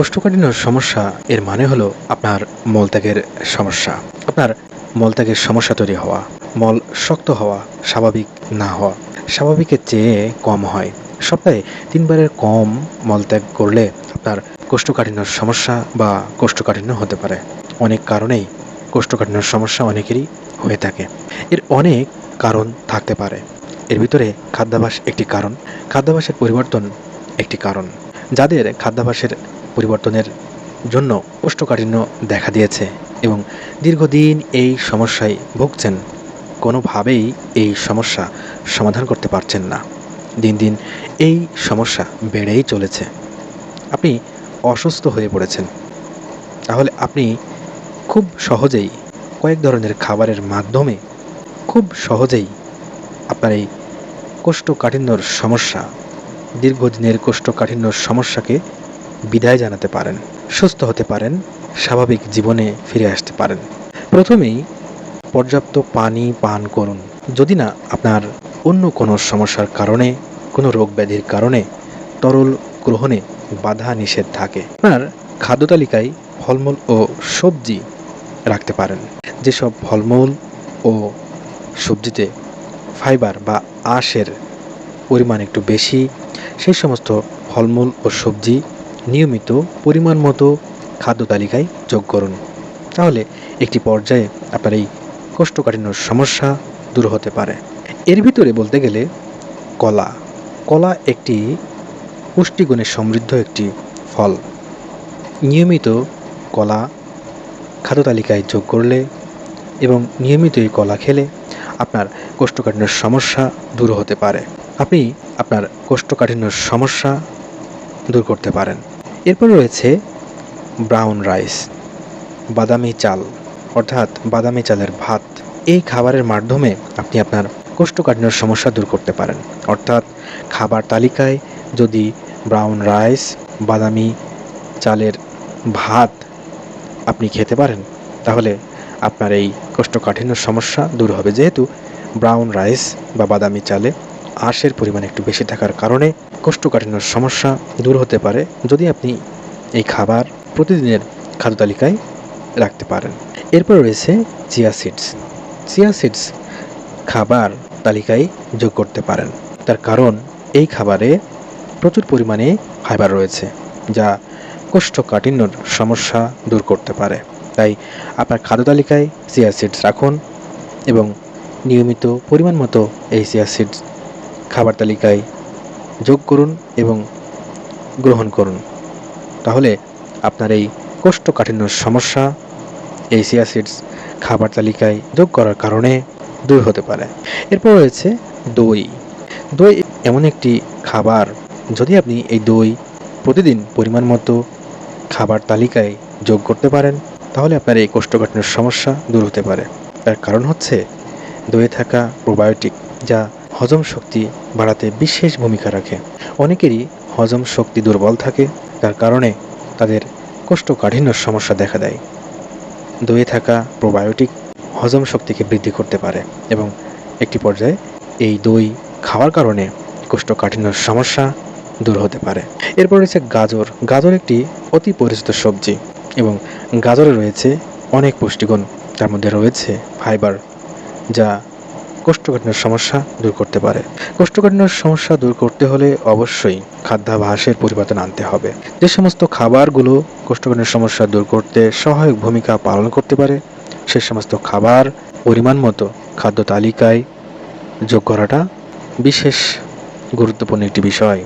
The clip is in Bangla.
কোষ্ঠকাঠিন্য সমস্যা এর মানে হলো আপনার মলত্যাগের সমস্যা। আপনার মলত্যাগের সমস্যা তৈরি হওয়া, মল শক্ত হওয়া স্বাভাবিক না হওয়া স্বাভাবিকের চেয়ে কম হয়। সপ্তাহে তিনবারের কম মলত্যাগ করলে আপনার কোষ্ঠকাঠিন্য সমস্যা বা কোষ্ঠকাঠিন্য হতে পারে। অনেক কারণেই কোষ্ঠকাঠিন্য সমস্যা অনেকেরই হয়ে থাকে। এর অনেক কারণ থাকতে পারে। এর ভিতরে খাদ্যাভ্যাস একটি কারণ। খাদ্যাভ্যাসের পরিবর্তন একটি কারণ। যাদের খাদ্যাভ্যাসের পরিবর্তনের জন্য কোষ্ঠকাঠিন্য দেখা দিয়েছে এবং দীর্ঘদিন এই সমস্যায় ভুগছেন, কোনোভাবেই এই সমস্যা সমাধান করতে পারছেন না। দিন দিন এই সমস্যা বেড়েই চলেছে। আপনি অসুস্থ হয়ে পড়েছেন। তাহলে আপনি খুব সহজেই কয়েক ধরনের খাবারের মাধ্যমে খুব সহজেই আপনার এই কোষ্ঠকাঠিন্যর সমস্যা, দীর্ঘদিনের কোষ্ঠকাঠিন্য সমস্যাকে বিদায় জানাতে পারেন, সুস্থ হতে পারেন, স্বাভাবিক জীবনে ফিরে আসতে পারেন। প্রথমেই পর্যাপ্ত পানি পান করুন। যদি না আপনার অন্য কোনো সমস্যার কারণে, কোনো রোগ ব্যাধির কারণে তরল গ্রহণে বাধা নিষেধ থাকে, আপনার খাদ্য তালিকায় ফলমূল ও সবজি রাখতে পারেন। যেসব ফলমূল ও সবজিতে ফাইবার বা আঁশের পরিমাণ একটু বেশি, সেই সমস্ত ফলমূল ও সবজি নিয়মিত পরিমাণ মতো খাদ্য তালিকায় যোগ করুন। তাহলে একটি পর্যায়ে আপনার এই কোষ্ঠকাঠিন্য সমস্যা দূর হতে পারে। এর ভিতরে বলতে গেলে কলা। কলা একটি পুষ্টিগুণে সমৃদ্ধ একটি ফল। নিয়মিত কলা খাদ্য তালিকায় যোগ করলে এবং নিয়মিত এই কলা খেলে আপনার কোষ্ঠকাঠিন্যর সমস্যা দূর হতে পারে। আপনি আপনার কোষ্ঠকাঠিন্যর সমস্যা দূর করতে পারেন। এরপর রয়েছে ব্রাউন রাইস, বাদামি চাল, অর্থাৎ বাদামি চালের ভাত। এই খাবারের মাধ্যমে আপনি আপনার কোষ্ঠকাঠিন্যর সমস্যা দূর করতে পারেন। অর্থাৎ খাবার তালিকায় যদি ব্রাউন রাইস, বাদামি চালের ভাত আপনি খেতে পারেন, তাহলে আপনার এই কোষ্ঠকাঠিন্য সমস্যা দূর হবে। যেহেতু ব্রাউন রাইস বা বাদামি চালে আঁশের পরিমাণ একটু বেশি থাকার কারণে কোষ্ঠকাঠিন্য সমস্যা দূর হতে পারে যদি আপনি এই খাবার প্রতিদিনের খাদ্য তালিকায় রাখতে পারেন। এরপর রয়েছে চিয়া সিডস। চিয়া সিডস খাবার তালিকায় যোগ করতে পারেন। তার কারণ, এই খাবারে প্রচুর পরিমাণে ফাইবার রয়েছে, যা কোষ্ঠকাঠিন্যর সমস্যা দূর করতে পারে। তাই আপনার খাদ্য তালিকায় চিয়া সিডস রাখুন এবং নিয়মিত পরিমাণ মতো এই চিয়া সিডস খাবার তালিকায় যোগ করুন এবং গ্রহণ করুন। তাহলে আপনার এই কোষ্ঠকাঠিন্য সমস্যা এই সিডস খাবার তালিকায় যোগ করার কারণে দূর হতে পারে। এরপর রয়েছে দই। দই এমন একটি খাবার, যদি আপনি এই দই প্রতিদিন পরিমাণ মতো খাবার তালিকায় যোগ করতে পারেন, তাহলে আপনার এই কোষ্ঠকাঠিন্যের সমস্যা দূর হতে পারে। তার কারণ হচ্ছে দইয়ে থাকা প্রোবায়োটিক, যা হজম শক্তি বাড়াতে বিশেষ ভূমিকা রাখে। অনেকেরই হজম শক্তি দুর্বল থাকে তার কারণে তাদের কোষ্ঠকাঠিন্যর সমস্যা দেখা দেয়। দইয়ে থাকা প্রোবায়োটিক হজম শক্তিকে বৃদ্ধি করতে পারে এবং একটি পর্যায়ে এই দই খাওয়ার কারণে কোষ্ঠকাঠিন্যর সমস্যা দূর হতে পারে। এরপর রয়েছে গাজর। গাজর একটি অতি পরিচিত সবজি এবং গাজরে রয়েছে অনেক পুষ্টিগুণ তার মধ্যে রয়েছে ফাইবার, যা কোষ্ঠকাঠিন্যের সমস্যা দূর করতে পারে। কোষ্ঠকাঠিন্য সমস্যা দূর করতে হলে অবশ্যই খাদ্যাভাসের পরিবর্তন আনতে হবে। যে সমস্ত খাবারগুলো কোষ্ঠকাঠিন্য সমস্যা দূর করতে সহায়ক ভূমিকা পালন করতে পারে, সে সমস্ত খাবার পরিমাণ মতো খাদ্য তালিকায় যোগ করাটা বিশেষ গুরুত্বপূর্ণ একটি বিষয়।